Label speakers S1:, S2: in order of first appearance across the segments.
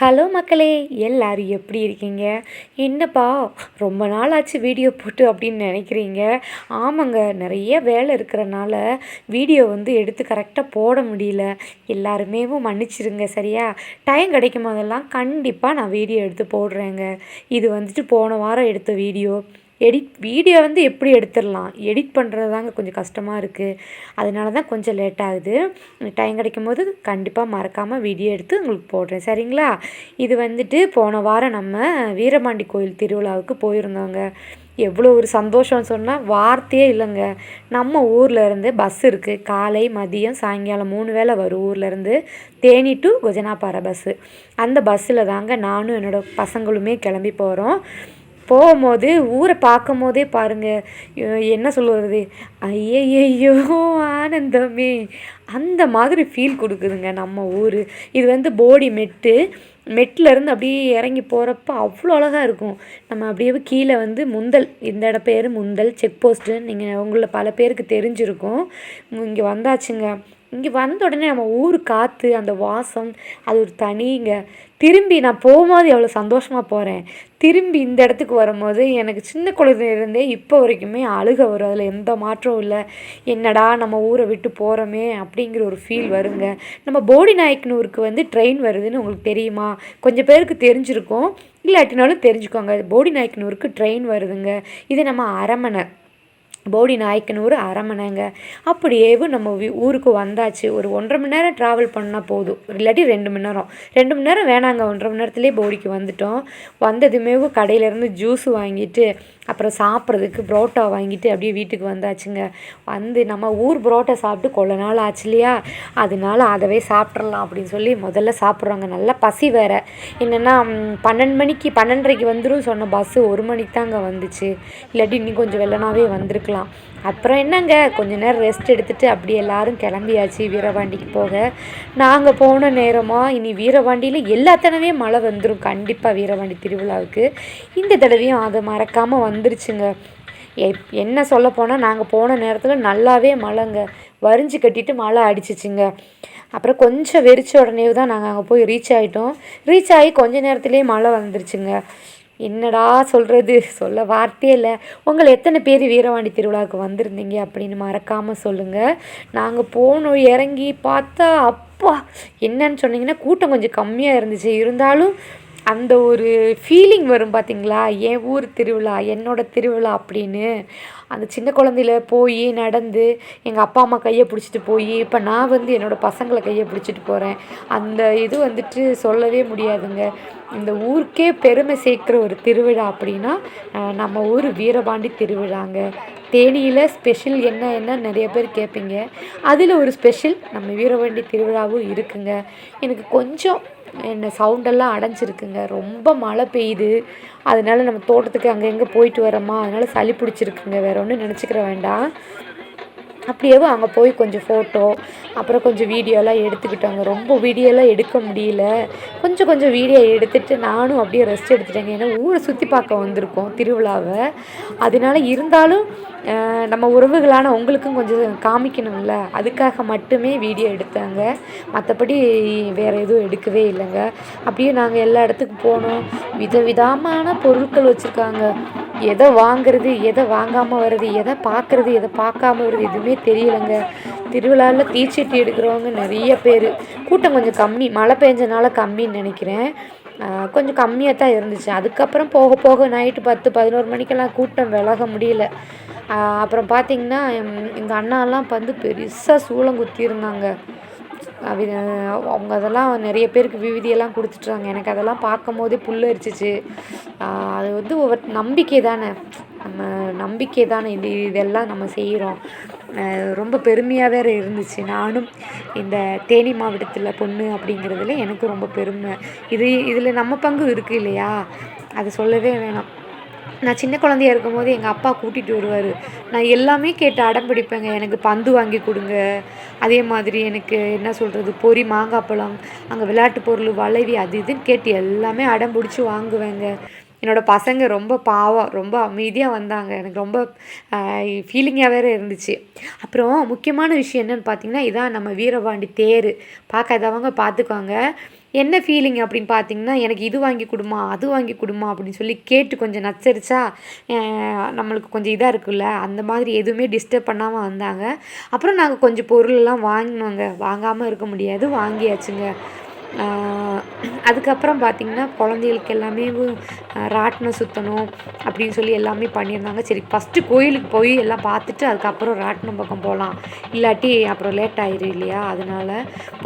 S1: Hello மக்களே எல்லாரும் எப்படி இருக்கீங்க? என்னப்பா ரொம்ப நாள் ஆச்சு வீடியோ போட்டு அப்படின்னு நினைக்கிறீங்க? ஆமாங்க நிறைய வேலை இருக்கிறனால வீடியோ வந்து எடுத்து கரெக்டாக போட முடியல. எல்லாருமே மன்னிச்சிருங்க சரியா? டைம் கிடைக்கும் போதெல்லாம் கண்டிப்பாக நான் வீடியோ எடுத்து போடுறேங்க. இது வந்துட்டு போன வாரம் எடுத்த வீடியோ. எடிட் வீடியோ வந்து எப்படி எடுத்துடலாம்? எடிட் பண்ணுறது தாங்க கொஞ்சம் கஷ்டமாக இருக்குது அதனால தான் கொஞ்சம் லேட் ஆகுது. டைம் கிடைக்கும் போது கண்டிப்பாக மறக்காமல் வீடியோ எடுத்து உங்களுக்கு போடுறேன். சரிங்களா? இது வந்துட்டு போன வாரம் நம்ம வீரபாண்டி கோயில் திருவிழாவுக்கு போயிருந்தோங்க. எவ்வளோ ஒரு சந்தோஷம்னு சொன்னால் வார்த்தையே இல்லைங்க. நம்ம ஊரில் இருந்து பஸ் இருக்குது காலை மதியம் சாயங்காலம் மூணு வேளை வரும் ஊர்லேருந்து தேனி டு கொஜனாப்பாறை பஸ்ஸு அந்த பஸ்ஸில் தாங்க நானும் என்னோடய பசங்களுமே கிளம்பி போகிறோம் போகும்போது ஊரை பார்க்கும் போதே பாருங்கள் என்ன சொல்லுவது ஐயையோ ஆனந்தமே. அந்த மாதிரி ஃபீல் கொடுக்குதுங்க நம்ம ஊர். இது வந்து போடி மெட்டு. மெட்டிலேருந்து அப்படியே இறங்கி போகிறப்ப அவ்வளோ அழகாக இருக்கும். நம்ம அப்படியே கீழே வந்து முந்தல் இந்த இட பேர் முந்தல் செக் போஸ்ட்டு நீங்கள் உங்களை பல பேருக்கு தெரிஞ்சிருக்கும். இங்கே வந்தாச்சுங்க. இங்கே வந்த உடனே நம்ம ஊர் காற்று அந்த வாசம் அது ஒரு தனிங்க திரும்பி நான் போகும்போது எவ்வளோ சந்தோஷமாக போகிறேன் திரும்பி இந்த இடத்துக்கு வரும்போது எனக்கு சின்ன குழந்தையிலேருந்தே இப்போ வரைக்குமே அழுக வரும். அதில் எந்த மாற்றமும் இல்லை. என்னடா நம்ம ஊரை விட்டு போகிறோமே அப்படிங்கிற ஒரு ஃபீல் வருங்க. நம்ம போடி நாயக்கனூருக்கு வந்து ட்ரெயின் வருதுன்னு உங்களுக்கு தெரியுமா? கொஞ்சம் பேருக்கு தெரிஞ்சிருக்கும். இல்லாட்டினாலும் தெரிஞ்சுக்கோங்க. போடி நாயக்கனூருக்கு ட்ரெயின் வருதுங்க. இது நம்ம அரமனை போடி நாயக்கனூர் அரமனைங்க அப்படியேவும் நம்ம ஊருக்கு வந்தாச்சு. ஒரு ஒன்றரை மணி நேரம் ட்ராவல் பண்ணால் போதும். இல்லாட்டி ரெண்டு மணி நேரம். ரெண்டு மணி நேரம் வேணாங்க. ஒன்றரை மணி நேரத்துலேயே போடிக்கு வந்துட்டோம். வந்ததுமே கடையிலேருந்து ஜூஸ் வாங்கிட்டு அப்புறம் சாப்பிட்றதுக்கு புரோட்டா வாங்கிட்டு அப்படியே வீட்டுக்கு வந்தாச்சுங்க. வந்து நம்ம ஊர் புரோட்டா சாப்பிட்டு கொள்ள நாள் ஆச்சு இல்லையா? அதனால அதவே சாப்பிட்றலாம் அப்படின்னு சொல்லி முதல்ல சாப்பிட்றாங்க. நல்லா பசி வேறு. என்னென்னா பன்னெண்டு மணிக்கு பன்னெண்டரைக்கு வந்துடும் சொன்ன பஸ்ஸு ஒரு மணிக்கு தாங்க வந்துச்சு. இல்லாட்டி இன்னும் கொஞ்சம் வெள்ளனாவே வந்திருக்கலாம் அப்புறம் என்னங்க? கொஞ்ச நேரம் ரெஸ்ட் எடுத்துகிட்டு அப்படி எல்லாரும் கிளம்பியாச்சு வீரபாண்டிக்கு போக. நாங்கள் போன நேரமாக இனி வீரபாண்டியில் எல்லாத்தனவே மழை வந்துடும் கண்டிப்பாக வீரபாண்டி திருவிழாவுக்கு. இந்த தடவையும் அதை மறக்காமல் வந்துருச்சுங்க. எப் என்ன சொல்ல போனால் நாங்கள் போன நேரத்தில் நல்லாவே மழைங்க. வரிஞ்சு கட்டிட்டு மழை அடிச்சிச்சுங்க. அப்புறம் கொஞ்சம் வெறிச்ச உடனே தான் நாங்கள் அங்கே போய் ரீச் ஆகிட்டோம் ரீச் ஆகி கொஞ்ச நேரத்துலேயே மழை வந்துருச்சுங்க. என்னடா சொல்கிறது சொல்ல வார்த்தையே இல்லை. உங்களை எத்தனை பேர் வீரவாண்டி திருவிழாவுக்கு வந்திருந்தீங்க அப்படின்னு மறக்காமல் சொல்லுங்கள் நாங்கள் போனோம் இறங்கி பார்த்தா அப்பா என்னன்னு சொன்னீங்கன்னா கூட்டம் கொஞ்சம் கம்மியாக இருந்துச்சு. இருந்தாலும் அந்த ஒரு ஃபீலிங் வரும் பார்த்தீங்களா என் ஊர் திருவிழா என்னோட திருவிழா அப்படின்னு. அந்த சின்ன குழந்தையில போய் நடந்து எங்கள் அப்பா அம்மா கையை பிடிச்சிட்டு போய் இப்போ நான் வந்து என்னோடய பசங்களை கையை பிடிச்சிட்டு போகிறேன் அந்த இது வந்துட்டு சொல்லவே முடியாதுங்க. இந்த ஊருக்கே பெருமை சேர்க்குற ஒரு திருவிழா அப்படின்னா நம்ம ஊர் வீரபாண்டி திருவிழாங்க. தேனியில் ஸ்பெஷல் என்ன என்ன நிறைய பேர் கேட்பீங்க அதில் ஒரு ஸ்பெஷல் நம்ம வீரவண்டி திருவிழாவும் இருக்குங்க. எனக்கு கொஞ்சம் என்ன சவுண்டெல்லாம் அடைஞ்சிருக்குங்க. ரொம்ப மழை பெய்யுது. அதனால நம்ம தோட்டத்துக்கு அங்கே எங்கே போயிட்டு வரோமா அதனால் சளி பிடிச்சிருக்குங்க. வேறு ஒன்றும் நினச்சிக்கிற வேண்டாம். அப்படியே அங்கே போய் கொஞ்சம் ஃபோட்டோ அப்புறம் கொஞ்சம் வீடியோலாம் எடுத்துக்கிட்டோங்க. ரொம்ப வீடியோலாம் எடுக்க முடியல. கொஞ்சம் கொஞ்சம் வீடியோ எடுத்துகிட்டு நானும் அப்படியே ரெஸ்ட் எடுத்துட்டேங்க. ஏன்னா ஊரை சுற்றி பார்க்க வந்திருக்கோம் திருவிழாவை. அதனால இருந்தாலும் நம்ம உறவுகளான உங்களுக்கும் கொஞ்சம் காமிக்கணும்ல. அதுக்காக மட்டுமே வீடியோ எடுத்தாங்க. மற்றபடி வேறு எதுவும் எடுக்கவே இல்லைங்க. அப்படியே நாங்கள் எல்லா இடத்துக்கும் போனோம். விதவிதமான பொருட்கள் வச்சுருக்காங்க. எதை வாங்குறது எதை வாங்காமல் வருது எதை பார்க்குறது எதை பார்க்காம வருது எதுவுமே தெரியலைங்க. திருவிழாவில் தீச்சட்டி எடுக்கிறவங்க நிறைய பேர். கூட்டம் கொஞ்சம் கம்மி. மழை பெஞ்சனால கம்மின்னு நினைக்கிறேன். கொஞ்சம் கம்மியாக தான் இருந்துச்சு. அதுக்கப்புறம் போக போக நைட்டு பத்து பதினோரு மணிக்கெல்லாம் கூட்டம் விலக முடியல. அப்புறம் பார்த்திங்கன்னா எங்கள் அண்ணாலாம் வந்து பெருசாக சூளம் குத்தியிருந்தாங்க. அவங்க அதெல்லாம் நிறைய பேருக்கு விவிதியெல்லாம் கொடுத்துட்றாங்க எனக்கு அதெல்லாம் பார்க்கும் போதே புல்லரிச்சிச்சு அது வந்து ஒவ்வொரு நம்பிக்கை தானே நம்ம நம்பிக்கை தானே இது இதெல்லாம் நம்ம செய்கிறோம் ரொம்ப பெருமையாக வேறு இருந்துச்சு. நானும் இந்த தேனி மாவட்டத்தில் பொண்ணு அப்படிங்கிறதுல எனக்கு ரொம்ப பெருமை. இது இதில் நம்ம பங்கு இருக்குது இல்லையா? அது சொல்லவே வேணாம். நான் சின்ன குழந்தையா இருக்கும்போது எங்கள் அப்பா கூட்டிகிட்டு வருவார். நான் எல்லாமே கேட்டு அடம் பிடிப்பேங்க. எனக்கு பந்து வாங்கி கொடுங்க. அதே மாதிரி எனக்கு என்ன சொல்கிறது பொரி மாங்காய் பழம் அங்கே விளையாட்டு பொருள் வளைவி அது இதுன்னு கேட்டு எல்லாமே அடம் பிடிச்சி வாங்குவேங்க. என்னோடய பசங்க ரொம்ப பாவம் ரொம்ப அமைதியாக வந்தாங்க. எனக்கு ரொம்ப ஃபீலிங்காக வேறு இருந்துச்சு. அப்புறம் முக்கியமான விஷயம் என்னென்னு பார்த்தீங்கன்னா இதான் நம்ம வீரபாண்டி தேர். பார்க்காதவங்க பார்த்துக்குவாங்க என்ன ஃபீலிங் அப்படின்னு பார்த்தீங்கன்னா எனக்கு இது வாங்கி கொடுமா அது வாங்கி கொடுமா அப்படின்னு சொல்லி கேட்டு கொஞ்சம் நச்சரிச்சா நம்மளுக்கு கொஞ்சம் இதாக இருக்குல்ல அந்த மாதிரி எதுவுமே டிஸ்டர்ப் பண்ணாமல் வந்தாங்க. அப்புறம் நாங்கள் கொஞ்சம் பொருளெல்லாம் வாங்கினோங்க. வாங்காமல் இருக்க முடியாது. வாங்கியாச்சுங்க. அதுக்கப்புறம் பார்த்திங்கன்னா குழந்தைகளுக்கு எல்லாமே ராட்டினம் சுற்றணும் அப்படின்னு சொல்லி எல்லாமே பண்ணியிருந்தாங்க. சரி ஃபஸ்ட்டு கோயிலுக்கு போய் எல்லாம் பார்த்துட்டு அதுக்கப்புறம் ராட்டினம் பக்கம் போகலாம் இல்லாட்டி அப்புறம் லேட் ஆயிரும் இல்லையா? அதனால்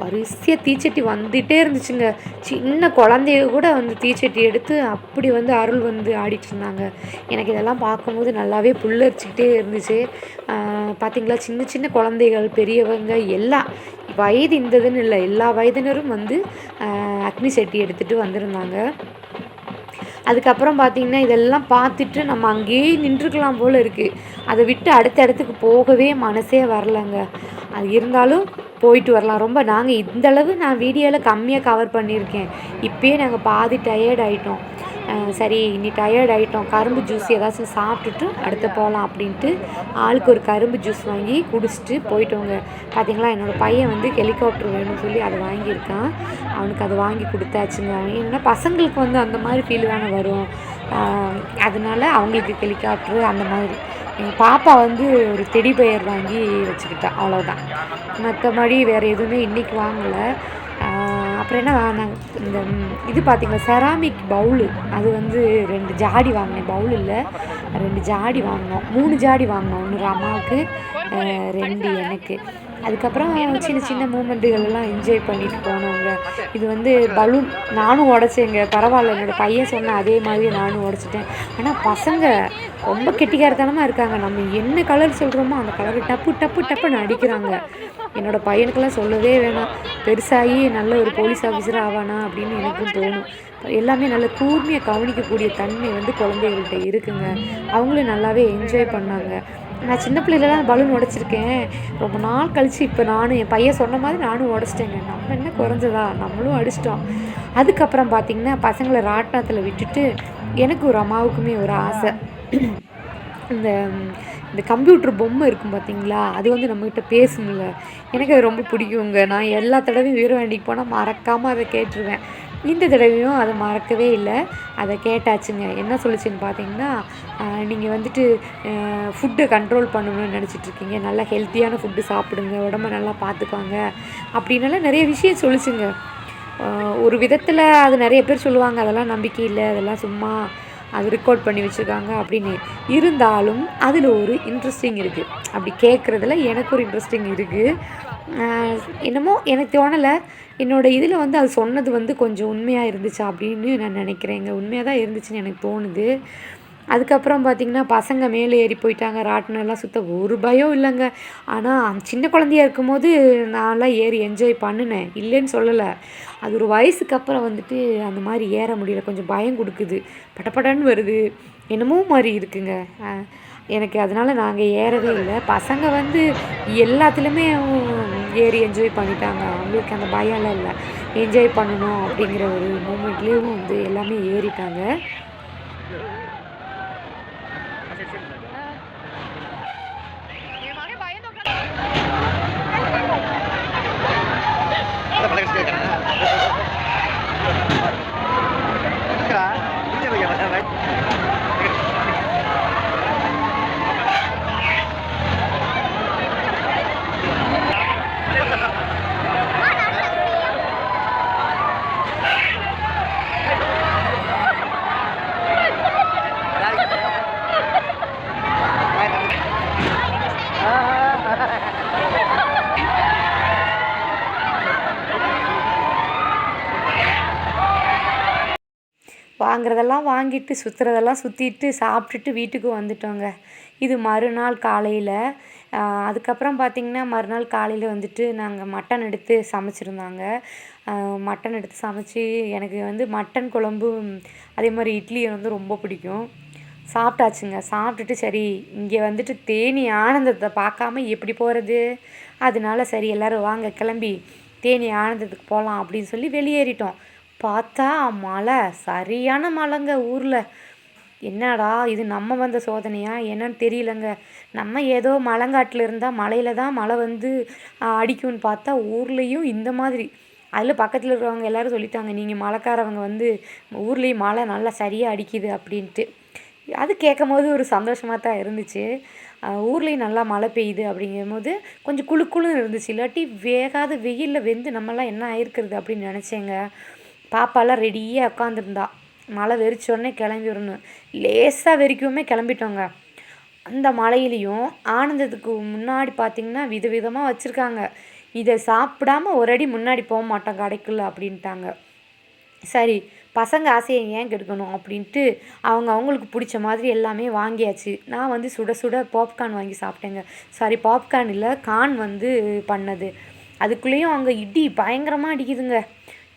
S1: வரிசையாக தீச்சட்டி வந்துகிட்டே இருந்துச்சுங்க. சின்ன குழந்தைய கூட வந்து தீச்சட்டி எடுத்து அப்படி வந்து அருள் வந்து ஆடிட்டு இருந்தாங்க. எனக்கு இதெல்லாம் பார்க்கும்போது நல்லாவே புல்லரிச்சிக்கிட்டே இருந்துச்சு. பார்த்திங்களா சின்ன சின்ன குழந்தைகள் பெரியவங்க எல்லாம் வயது இந்ததுன்னு இல்லை. எல்லா வயதினரும் வந்து அக்னி சட்டி எடுத்துகிட்டு வந்திருந்தாங்க. அதுக்கப்புறம் பார்த்திங்கன்னா இதெல்லாம் பார்த்துட்டு நம்ம அங்கேயே நின்றுக்கலாம் போல் இருக்குது அதை விட்டு அடுத்த இடத்துக்கு போகவே மனசே வரலங்க. அது இருந்தாலும் போயிட்டு வரலாம். ரொம்ப நாங்கள் இந்தளவு நான் வீடியோவில் கம்மியாக கவர் பண்ணியிருக்கேன். இப்போயே நாங்கள் பாதி டயர்ட் ஆகிட்டோம் சரி இனி டயர்ட் ஆகிட்டோம் கரும்பு ஜூஸ் ஏதாச்சும் சாப்பிட்டுட்டு அடுத்து போகலாம் அப்படின்ட்டு ஆளுக்கு ஒரு கரும்பு ஜூஸ் வாங்கி குடிச்சிட்டு போயிட்டோங்க. பார்த்தீங்களா என்னோடய பையன் வந்து ஹெலிகாப்டர் வேணும்னு சொல்லி அதை வாங்கியிருக்கான். அவனுக்கு அதை வாங்கி கொடுத்தாச்சுங்க. ஏன்னா பசங்களுக்கு வந்து அந்த மாதிரி ஃபீல் தானே வரும். அதனால அவங்களுக்கு ஹெலிகாப்டரு அந்த மாதிரி. எங்கள் பாப்பா வந்து ஒரு தெடி பெயர் வாங்கி வச்சுக்கிட்டா அவ்வளோதான் மற்றபடி வேறு எதுவுமே இன்றைக்கி வாங்கலை. அப்புறம் என்ன நாங்கள் இந்த இது பார்த்திங்களா செராமிக் பவுலு அது வந்து ரெண்டு ஜாடி வாங்கினேன். பவுல் இல்லை. ரெண்டு ஜாடி வாங்கினோம். மூணு ஜாடி வாங்கினோம். ஒன்று அம்மாவுக்கு ரெண்டு எனக்கு. அதுக்கப்புறம் சின்ன சின்ன மூமெண்ட்டுகள் எல்லாம் என்ஜாய் பண்ணிட்டு போனோங்க இது வந்து பலூன் நானும் உடச்சேங்க பரவாயில்ல என்னோடய பையன் சொன்ன அதே மாதிரி நானும் உடச்சிட்டேன். ஆனால் பசங்க ரொம்ப கெட்டிக்காரத்தனமாக இருக்காங்க. நம்ம என்ன கலர் சொல்கிறோமோ அந்த கலர் டப்பு டப்பு டப்புன்னு அடிக்கிறாங்க. என்னோடய பையனுக்கெல்லாம் சொல்லவே வேணாம். பெருசாகி நல்ல ஒரு போலீஸ் ஆஃபீஸர் ஆவானா அப்படின்னு எனக்கும் தோணும். எல்லாமே நல்ல கூர்மையாக கவனிக்கக்கூடிய தன்மை வந்து குழந்தைகள்கிட்ட இருக்குங்க. அவங்களும் நல்லாவே என்ஜாய் பண்ணாங்க. நான் சின்ன பிள்ளையில தான் பலூன் உடச்சிருக்கேன். ரொம்ப நாள் கழித்து இப்போ நானும் என் பையன் சொன்ன மாதிரி நானும் உடச்சிட்டேங்க. நம்ம என்ன குறைஞ்சதா? நம்மளும் அடிச்சிட்டோம். அதுக்கப்புறம் பார்த்திங்கன்னா பசங்களை ராட்டினத்தில் விட்டுட்டு எனக்கு ஒரு அம்மாவுக்குமே ஒரு ஆசை. இந்த இந்த கம்ப்யூட்டர் பொம்மை இருக்கும் பார்த்தீங்களா அது வந்து நம்மக்கிட்ட பேசணும்ல. எனக்கு அது ரொம்ப பிடிக்குங்க. நான் எல்லா தடவையும் வீரவாண்டிக்கு போனால் மறக்காமல் அதை கேட்டுருவேன். இந்த தடவையும் அதை மறக்கவே இல்லை. அதை கேட்டாச்சுங்க. என்ன சொல்லிச்சுன்னு பார்த்தீங்கன்னா நீங்கள் வந்துட்டு ஃபுட்டை கண்ட்ரோல் பண்ணணும்னு நினச்சிட்ருக்கீங்க நல்லா ஹெல்த்தியான ஃபுட்டு சாப்பிடுங்க. உடம்ப நல்லா பார்த்துக்கோங்க அப்படின்னலாம் நிறைய விஷயம் சொல்லிச்சுங்க. ஒரு விதத்தில் அது நிறைய பேர் சொல்லுவாங்க. அதெல்லாம் நம்பிக்கை இல்லை. அதெல்லாம் சும்மா அது ரெக்கார்ட் பண்ணி வச்சுருக்காங்க அப்படின்னு இருந்தாலும் அதில் ஒரு இன்ட்ரெஸ்டிங் இருக்குது அப்படி கேட்குறதுல எனக்கு ஒரு இன்ட்ரெஸ்டிங் இருக்குது என்னமோ எனக்கு தோணலை. என்னோடய இதில் வந்து அது சொன்னது வந்து கொஞ்சம் உண்மையாக இருந்துச்சா அப்படின்னு நான் நினைக்கிறேங்க. உண்மையாக தான் இருந்துச்சுன்னு எனக்கு தோணுது. அதுக்கப்புறம் பார்த்திங்கன்னா பசங்க மேலே ஏறி போயிட்டாங்க. ராட்டினெல்லாம் சுத்த ஒரு பயம் இல்லைங்க. ஆனால் சின்ன குழந்தையா இருக்கும்போது நான்லாம் ஏறி என்ஜாய் பண்ணினேன். இல்லைன்னு சொல்லலை. அது ஒரு வயசுக்கு அப்புறம் வந்துட்டு அந்த மாதிரி ஏற முடியல. கொஞ்சம் பயம் கொடுக்குது. படப்படன்னு வருது. என்னமோ மாதிரி இருக்குங்க. எனக்கு அதனால் நாங்கள் ஏறவே இல்லை. பசங்க வந்து எல்லாத்துலேயுமே ஏறி என்ஜாய் பண்ணிட்டாங்க. அவங்களுக்கு அந்த பயம்லாம் இல்லை. என்ஜாய் பண்ணணும் அப்படிங்கிற ஒரு மூமெண்ட்லேயும் வந்து எல்லாமே ஏறிட்டாங்க. வாங்குறதெல்லாம் வாங்கிட்டு சுற்றுறதெல்லாம் சுற்றிட்டு சாப்பிட்டுட்டு வீட்டுக்கு வந்துட்டோங்க. இது மறுநாள் காலையில். அதுக்கப்புறம் பார்த்திங்கன்னா மறுநாள் காலையில் வந்துட்டு நாங்கள் மட்டன் எடுத்து சமைச்சிருந்தாங்க. மட்டன் எடுத்து சமைச்சி எனக்கு வந்து மட்டன் குழம்பு அதே மாதிரி இட்லி வந்து ரொம்ப பிடிக்கும். சாப்பிட்டாச்சுங்க. சாப்பிட்டுட்டு சரி இங்கே வந்துட்டு தேனி ஆனந்தத்தை பார்க்காம எப்படி போகிறது அதனால சரி எல்லோரும் வாங்க கிளம்பி தேனி ஆனந்தத்துக்கு போகலாம் அப்படின்னு சொல்லி வெளியேறிட்டோம். பார்த்தா மழை. சரியான மழைங்க ஊரில். என்னடா இது நம்ம வந்த சோதனையா? என்னன்னு தெரியலங்க. நம்ம ஏதோ மலங்காட்டில் இருந்தால் மலையில் தான் மழை வந்து அடிக்கும்னு பார்த்தா ஊர்லேயும் இந்த மாதிரி. அதில் பக்கத்தில் இருக்கிறவங்க எல்லோரும் சொல்லிட்டாங்க நீங்கள் மழைக்காரவங்க வந்து ஊர்லேயும் மழை நல்லா சரியாக அடிக்குது அப்படின்ட்டு. அது கேட்கும் போது ஒரு சந்தோஷமாக தான் இருந்துச்சு. ஊர்லேயும் நல்லா மழை பெய்யுது அப்படிங்கும்போது கொஞ்சம் குளு குளுன்னு இருந்துச்சு. இல்லாட்டி வேகாத வெயிலில் வெந்து நம்மலாம் என்ன ஆயிருக்கிறது அப்படின்னு நினச்சேங்க. பாப்பாலாம் ரெடியாக உட்காந்துருந்தா மழை வெறிச்சோடனே கிளம்பிடணும் லேசாக வெறிக்கவுமே கிளம்பிட்டோங்க. அந்த மலையிலையும் ஆனந்தத்துக்கு முன்னாடி பார்த்திங்கன்னா விதவிதமாக வச்சுருக்காங்க. இதை சாப்பிடாம ஒரு அடி முன்னாடி போக மாட்டோம் கிடைக்கல அப்படின்ட்டாங்க. சரி பசங்க ஆசையை ஏன் கெடுக்கணும் அப்படின்ட்டு அவங்க அவங்களுக்கு பிடிச்ச மாதிரி எல்லாமே வாங்கியாச்சு. நான் வந்து சுட சுட பாப்கார்ன் வாங்கி சாப்பிட்டேங்க. சாரி பாப்கார்ன் இல்லை கார்ன் வந்து பண்ணது. அதுக்குள்ளேயும் அங்கே இடி பயங்கரமாக அடிக்குதுங்க.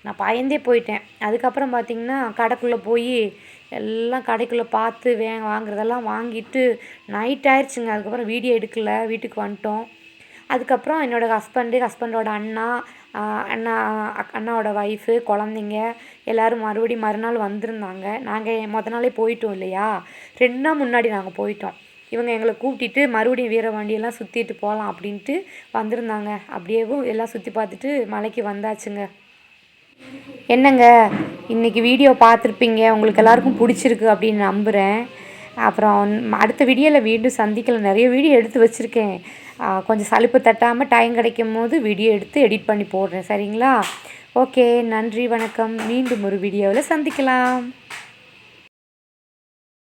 S1: நான் பயந்தே போயிட்டேன். அதுக்கப்புறம் பார்த்திங்கன்னா கடைக்குள்ளே போய் எல்லாம் கடைக்குள்ளே பார்த்து வே வாங்குறதெல்லாம் வாங்கிட்டு நைட் ஆயிடுச்சுங்க அதுக்கப்புறம் வீடியோ எடுக்கல வீட்டுக்கு வந்துட்டோம். அதுக்கப்புறம் என்னோடய ஹஸ்பண்டு ஹஸ்பண்டோட அண்ணா அண்ணா அண்ணாவோட ஒய்ஃபு குழந்தைங்க எல்லோரும் மறுபடியும் மறுநாள் வந்திருந்தாங்க. நாங்கள் மொதல் நாளே போயிட்டோம் இல்லையா? ரெண்டு நாள் முன்னாடி நாங்கள் போயிட்டோம். இவங்க எங்களை கூப்பிட்டுட்டு மறுபடியும் வீர வண்டியெல்லாம் சுற்றிட்டு போகலாம் அப்படின்ட்டு வந்திருந்தாங்க. அப்படியேவும் எல்லாம் சுற்றி பார்த்துட்டு மலைக்கு வந்தாச்சுங்க. என்னங்க இன்றைக்கி வீடியோ பார்த்துருப்பீங்க. உங்களுக்கு எல்லாருக்கும் பிடிச்சிருக்கு அப்படின்னு நம்புகிறேன் அப்புறம் அடுத்த வீடியோவில் வீண்டும் சந்திக்கல. நிறைய வீடியோ எடுத்து வச்சுருக்கேன். கொஞ்சம் சலுப்பு தட்டாமல் டைம் கிடைக்கும் போது வீடியோ எடுத்து எடிட் பண்ணி போடுறேன். சரிங்களா? ஓகே நன்றி வணக்கம். மீண்டும் ஒரு வீடியோவில் சந்திக்கலாம்.